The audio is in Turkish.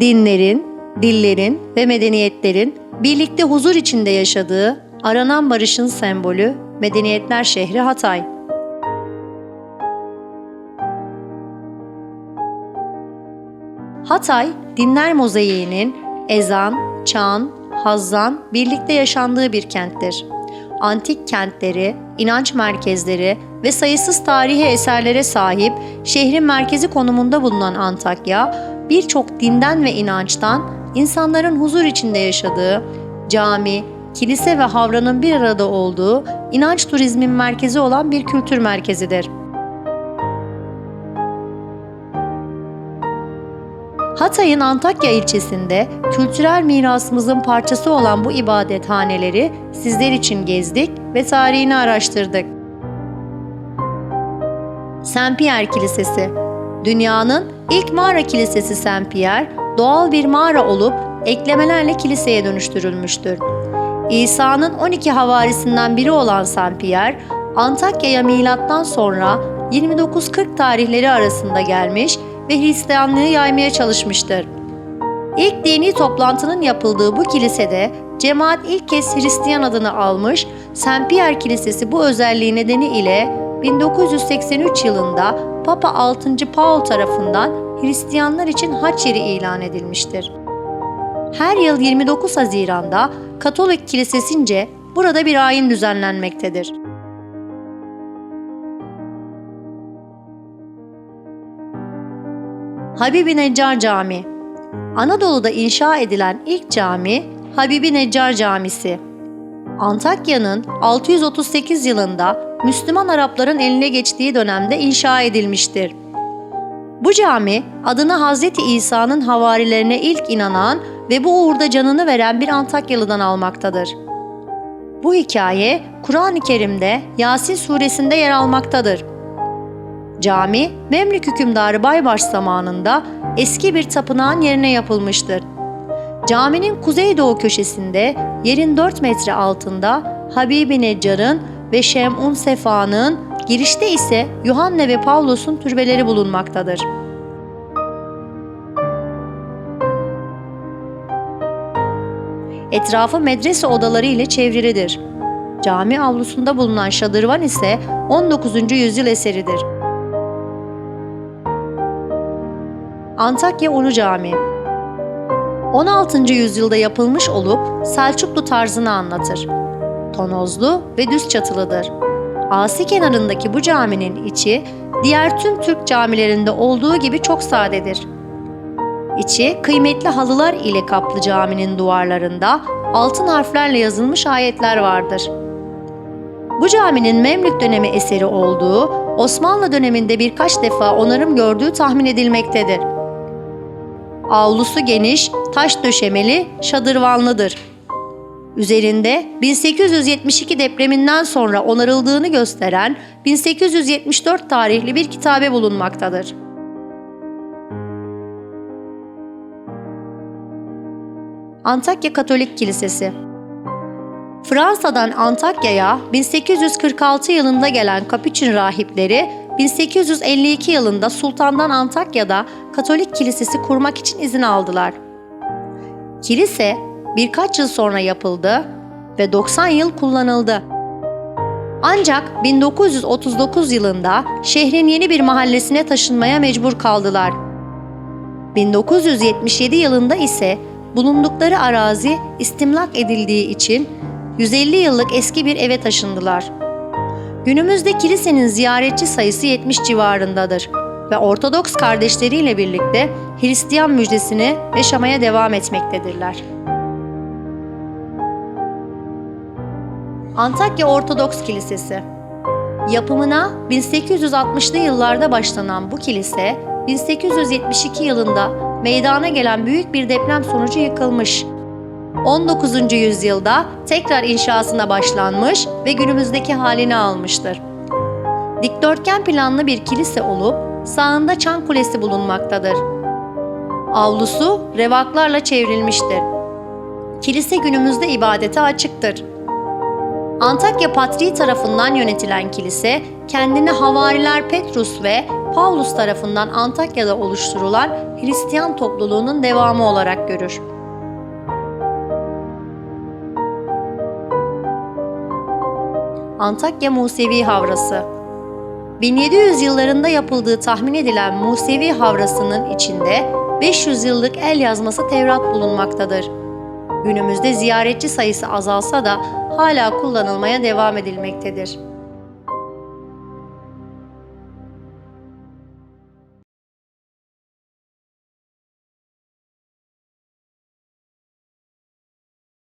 dinlerin, dillerin ve medeniyetlerin birlikte huzur içinde yaşadığı aranan barışın sembolü medeniyetler şehri Hatay. Hatay, dinler mozaiğinin ezan, çan, hazzan birlikte yaşandığı bir kenttir. Antik kentleri, inanç merkezleri ve sayısız tarihi eserlere sahip şehrin merkezi konumunda bulunan Antakya, birçok dinden ve inançtan insanların huzur içinde yaşadığı, cami, kilise ve havranın bir arada olduğu inanç turizmin merkezi olan bir kültür merkezidir. Hatay'ın Antakya ilçesinde kültürel mirasımızın parçası olan bu ibadethaneleri sizler için gezdik ve tarihini araştırdık. Saint Pierre Kilisesi Dünyanın ilk mağara kilisesi Saint Pierre, doğal bir mağara olup eklemelerle kiliseye dönüştürülmüştür. İsa'nın 12 havarisinden biri olan Saint Pierre, Antakya'ya milattan sonra 29-40 tarihleri arasında gelmiş ve Hristiyanlığı yaymaya çalışmıştır. İlk dini toplantının yapıldığı bu kilisede cemaat ilk kez Hristiyan adını almış, Saint Pierre Kilisesi bu özelliği nedeniyle 1983 yılında Papa 6. Paul tarafından Hristiyanlar için haç yeri ilan edilmiştir. Her yıl 29 Haziran'da Katolik Kilisesince burada bir ayin düzenlenmektedir. Habibi Neccar Camii Anadolu'da inşa edilen ilk cami Habibi Neccar Camisi. Antakya'nın 638 yılında Müslüman Arapların eline geçtiği dönemde inşa edilmiştir. Bu cami adını Hazreti İsa'nın havarilerine ilk inanan ve bu uğurda canını veren bir Antakyalı'dan almaktadır. Bu hikaye Kur'an-ı Kerim'de Yasin suresinde yer almaktadır. Cami, Memlük hükümdarı Baybars zamanında eski bir tapınağın yerine yapılmıştır. Caminin kuzeydoğu köşesinde yerin 4 metre altında Habibi Neccar'ın ve Şem'un Sefa'nın, girişte ise Yuhanne ve Pavlus'un türbeleri bulunmaktadır. Etrafı medrese odaları ile çevrilidir. Cami avlusunda bulunan şadırvan ise 19. yüzyıl eseridir. Antakya Ulu Camii 16. yüzyılda yapılmış olup Selçuklu tarzını anlatır. Tonozlu ve düz çatılıdır. Asi kenarındaki bu caminin içi diğer tüm Türk camilerinde olduğu gibi çok sadedir. İçi kıymetli halılar ile kaplı caminin duvarlarında altın harflerle yazılmış ayetler vardır. Bu caminin Memlük dönemi eseri olduğu, Osmanlı döneminde birkaç defa onarım gördüğü tahmin edilmektedir. Avlusu geniş, taş döşemeli, şadırvanlıdır. Üzerinde 1872 depreminden sonra onarıldığını gösteren 1874 tarihli bir kitabe bulunmaktadır. Antakya Katolik Kilisesi Fransa'dan Antakya'ya 1846 yılında gelen Kapuçin rahipleri 1852 yılında Sultan'dan Antakya'da Katolik Kilisesi kurmak için izin aldılar. Kilise birkaç yıl sonra yapıldı ve 90 yıl kullanıldı. Ancak 1939 yılında şehrin yeni bir mahallesine taşınmaya mecbur kaldılar. 1977 yılında ise bulundukları arazi istimlak edildiği için 150 yıllık eski bir eve taşındılar. Günümüzde kilisenin ziyaretçi sayısı 70 civarındadır ve Ortodoks kardeşleriyle birlikte Hristiyan müjdesini yaşamaya devam etmektedirler. Antakya Ortodoks Kilisesi Yapımına 1860'lı yıllarda başlanan bu kilise, 1872 yılında meydana gelen büyük bir deprem sonucu yıkılmış. 19. yüzyılda tekrar inşasına başlanmış ve günümüzdeki halini almıştır. Dikdörtgen planlı bir kilise olup sağında çan kulesi bulunmaktadır. Avlusu revaklarla çevrilmiştir. Kilise günümüzde ibadete açıktır. Antakya Patriği tarafından yönetilen kilise, kendini Havariler Petrus ve Paulus tarafından Antakya'da oluşturulan Hristiyan topluluğunun devamı olarak görür. Antakya Musevi Havrası 1700 yıllarında yapıldığı tahmin edilen Musevi Havrası'nın içinde 500 yıllık el yazması Tevrat bulunmaktadır. Günümüzde ziyaretçi sayısı azalsa da hala kullanılmaya devam edilmektedir.